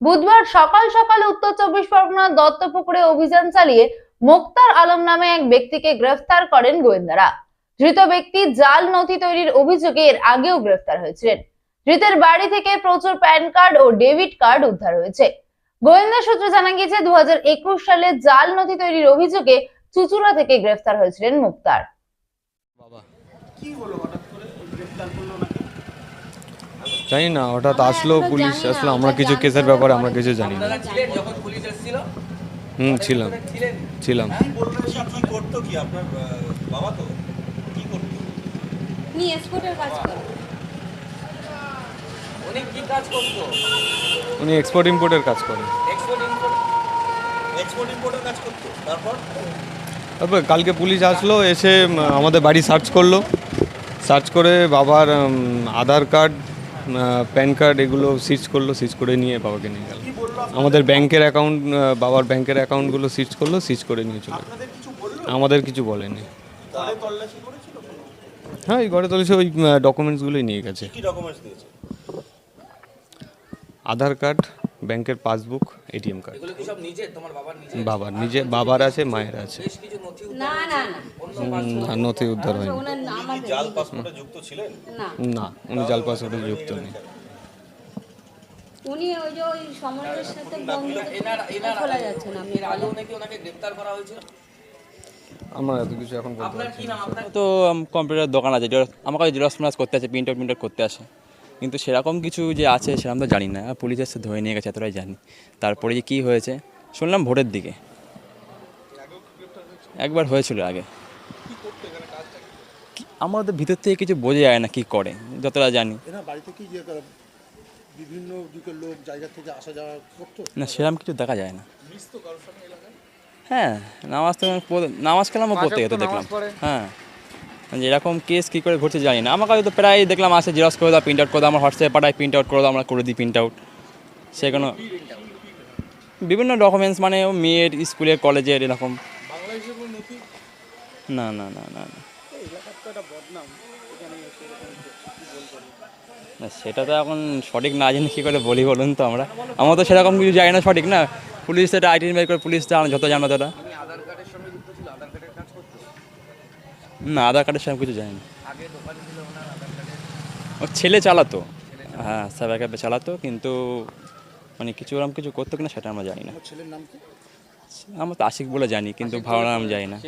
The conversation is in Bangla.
বুধবার সকাল সকাল উত্তর চব্বিশ পরগনার দত্তপুকুরে অভিযান চালিয়ে মোক্তার আলম নামে এক ব্যক্তিকে গ্রেফতার করেন গোয়েন্দারা। ধৃত ব্যক্তি জাল নথি তৈরির অভিযোগে এর আগেও গ্রেফতার হয়েছিলেন। ধৃতের বাড়ি থেকে প্রচুর প্যান কার্ড ও ডেবিট কার্ড উদ্ধার হয়েছে। গোয়েন্দা সূত্রে জানা গিয়েছে দু হাজার একুশ সালে জাল নথি তৈরির অভিযোগে চুচুড়া থেকে গ্রেফতার হয়েছিলেন মুক্তার। বাবা, কি হলো হঠাৎ করে? গ্রেফতার করল জানি না হঠাৎ আসলো পুলিশ আসলো আমরা কিছু কেসের ব্যাপারে আমরা কিছু জানি না। হুম ছিলাম। ছিলাম। কি বললেন কি কি করতো কি আপনার আহ, বাবা তো? কি করতো? উনি এক্সপোর্টের কাজ করে। উনি কি কাজ করতো? উনি এক্সপোর্ট ইম্পোর্টের কাজ করেন এক্সপোর্ট ইম্পোর্ট এক্সপোর্ট ইম্পোর্টের কাজ করতো। তারপর? তারপর কালকে পুলিশ আসলো এসে আমাদের বাড়ি সার্চ করল। সার্চ করে বাবার আধার কার্ড প্যান কার্ড এগুলো সিজ করল সিজ করে নিয়ে বাবাকে নিয়ে গেল। আমাদের ব্যাংকের অ্যাকাউন্ট বাবার ব্যাংকের অ্যাকাউন্টগুলো সিজ করল সিজ করে নিয়ে চলে আমাদের কিছু বলেনি। তল্লাশি? হ্যাঁ এই ঘরে তুলেছে ওই ডকুমেন্টসগুলোই নিয়ে গেছে। আধার কার্ড ব্যাংকের পাসবুক এটিএম কার্ড। বাবার নিজে বাবার আছে মায়ের আছে। না না না। নথি উদ্ধার হয়নি। কি জাল পাসপোর্টে যুক্ত ছিলেন? না। না উনি জাল পাসওয়ার্ডে যুক্ত নেই। উনি ওই যে ওই সমরের সাথে বন্ধ এনার এনার খোলা যাচ্ছে না আমি এর নাকি ওনাকে গ্রেফতার করা হয়েছিল? আমার এত কিছু এখন বলতে আপনার পারছি কি না। নাম আপনার? তো কম্পিউটার দোকান আছে কাছে জেরক্স করতে আছে প্রিন্ট আউট প্রিন্ট করতে আসে। কিন্তু সেরকম কিছু যে আছে সেরকম তো জানি না। আর পুলিশ এসে ধরে নিয়ে গেছে এতটাই জানি। তারপরে যে কী হয়েছে শুনলাম ভোটের দিকে। একবার হয়েছিল আগে। কি- আমাদের ভিতর থেকে কিছু বোঝা যায় না কি করে যতটা জানি। বিভিন্ন দিকের লোক জায়গা থেকে আসা যাওয়া করতো? না সেরকম কিছু দেখা যায় না। হ্যাঁ নামাজ তো নামাজ কালামও পড়তে যেত দেখলাম। হ্যাঁ। যে এরকম কেস কী করে ঘটছে জানি না। আমার কাছে তো প্রায় দেখলাম আসে জেরক্স করে দাও প্রিন্ট আউট করে দাও আমার হোয়াটসঅ্যাপে পাঠায় প্রিন্ট আউট করে দাও আমরা করে দিই প্রিন্ট আউট সে কোনো বিভিন্ন ডকুমেন্টস মানে মেয়ের স্কুলের কলেজের এরকম। না না না না না। না সেটা তো এখন সঠিক না জেনে কী করে বলি বলুন তো আমরা? আমরা তো সেরকম কিছু জানি না সঠিক না? পুলিশ সেটা আইডেন্টিফাই করে পুলিশ যত জানো তোরা সঙ্গে কাজ করতো? না আধার কার্ডের সেরকম কিছু জানি না। ও ছেলে চালাতো। হ্যাঁ সাইবার ক্যাফে চালাতো কিন্তু মানে কিছু ওরকম কিছু করতো কিনা সেটা আমরা জানি না। ছেলের নাম কি? আমরা তো আশিক বলে জানি কিন্তু ভাওনা নাম জানি না।